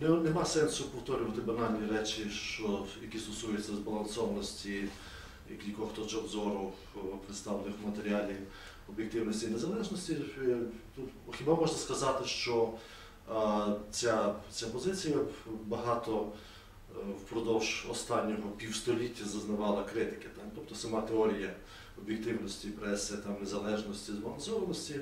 Не- Нема сенсу повторювати банальні речі, що, які стосуються збалансованості і кількох точок зору е, представлених в матеріалі об'єктивності і незалежності. Е, хіба можна сказати, що е, ця, ця позиція багато впродовж останнього півстоліття зазнавала критики. Так? Тобто сама теорія об'єктивності преси, там, незалежності, збалансованості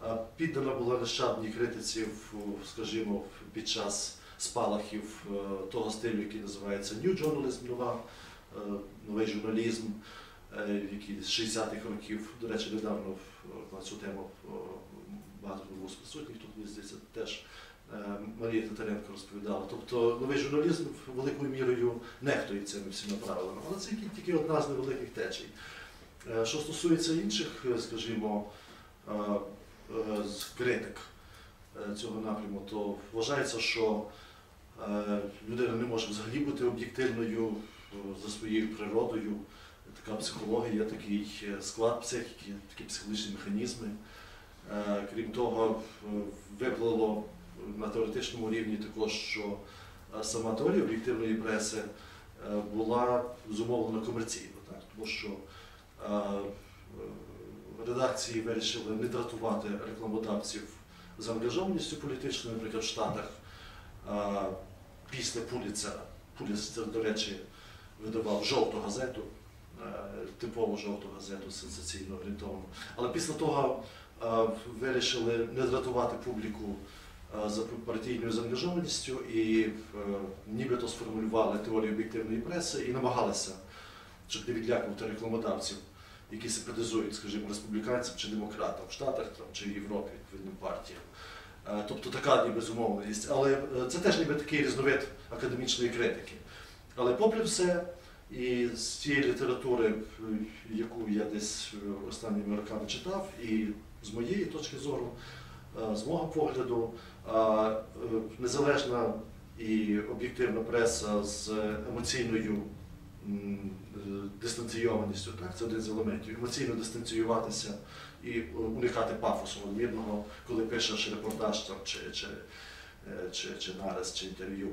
а, піддана була нещадній критиці, в, скажімо, під час спалахів е, того стилю, який називається New Journalism, нова, е, новий журналізм, е, який з 60-х років, до речі, недавно на цю тему багато було присутніх, тут мені здається теж Марія Татаренко розповідала. Тобто новий журналізм великою мірою нехтує цими всіма правилами, але це тільки одна з невеликих течій. Що стосується інших, скажімо, критик цього напряму, то вважається, що людина не може взагалі бути об'єктивною е, за своєю природою. Така психологія, такий е, склад психіки, такі психологічні механізми. Е, Крім того, е, виплило на теоретичному рівні також, що е, сама теорія об'єктивної преси е, була зумовлена комерційно, так? тому що е, е, редакції вирішили не дратувати рекламодавців заангажованістю політичною, наприклад, в Штатах е, після Пуліцера. Пуліцер, до речі, видавав жовту газету, е, типову жовту газету сенсаційно орієнтовану. Але після того е, вирішили не дратувати публіку е, за партійною заангажованістю і нібито сформулювали теорію об'єктивної преси і намагалися, щоб не відлякувати рекламодавців, які симпатизують, скажімо, республіканцям чи демократам в Штатах там, чи Європі, відповідним партіям. Е, Тобто така ніби зумовленість. Але е, це теж ніби такий різновид академічної критики. Але попри все, і з цієї літератури, е, яку я десь останніми роками читав, і з моєї точки зору, з мого погляду, незалежна і об'єктивна преса з емоційною дистанційованістю, так, це один з елементів, емоційно дистанціюватися і е, уникати пафосу надмірного, коли пишеш репортаж там, чи, чи, е, чи, чи нарис, чи інтерв'ю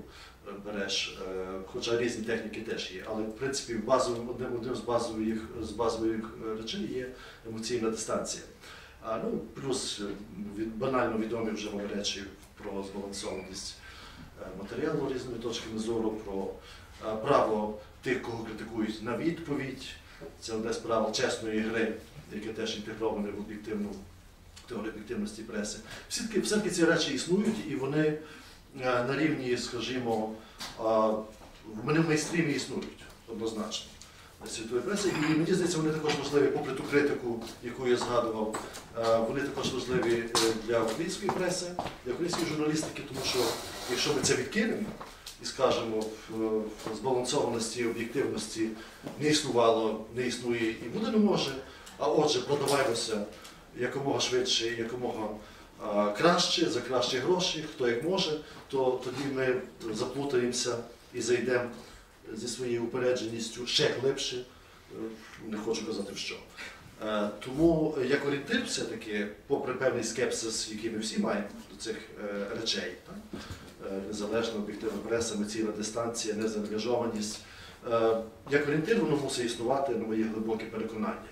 е, береш, хоча різні техніки теж є, але в принципі базовим, одним, одним з базових, з базових речей є емоційна дистанція. А, ну, плюс від, банально відомі вже вам речі про збалансованість матеріалу різними точками зору, про право тих, кого критикують на відповідь. Це одне з правил чесної гри, яке теж інтегроване в об'єктивну теорію об'єктивності преси. Всі таки, все-таки ці речі існують і вони е, на рівні, скажімо, а, вони в мейстрімі існують однозначно світової преси. І мені здається, вони також важливі, попри ту критику, яку я згадував, е, вони також важливі е, для української преси, для української журналістики, тому що якщо ми це відкинемо і в збалансованості, об'єктивності не існувало, не існує і буде не може, а отже, продаваємося якомога швидше, і якомога краще, за кращі гроші, хто як може, то тоді ми заплутаємося і зайдемо зі своєю упередженістю ще глибше, е, не хочу казати в що. Е, Тому як орієнтир все-таки, попри певний скепсис, який ми всі маємо до цих е, речей, так? Е, незалежна об'єктивна преса, емоційна дистанція, незаангажованість, е, як орієнтир воно мусить існувати на моє глибоке переконання.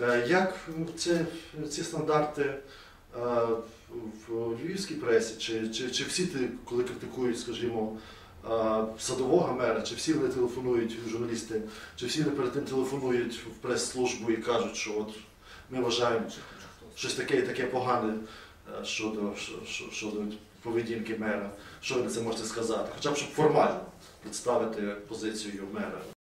Е, Як це, ці стандарти в львівській пресі, чи, чи, чи всі коли критикують, скажімо, садового мера, чи всі вони телефонують, журналісти, чи всі вони перед тим телефонують в прес-службу і кажуть, що от ми вважаємо щось таке і таке погане щодо, що- що- щодо поведінки мера, що ви на це можете сказати, хоча б щоб формально представити позицію мера.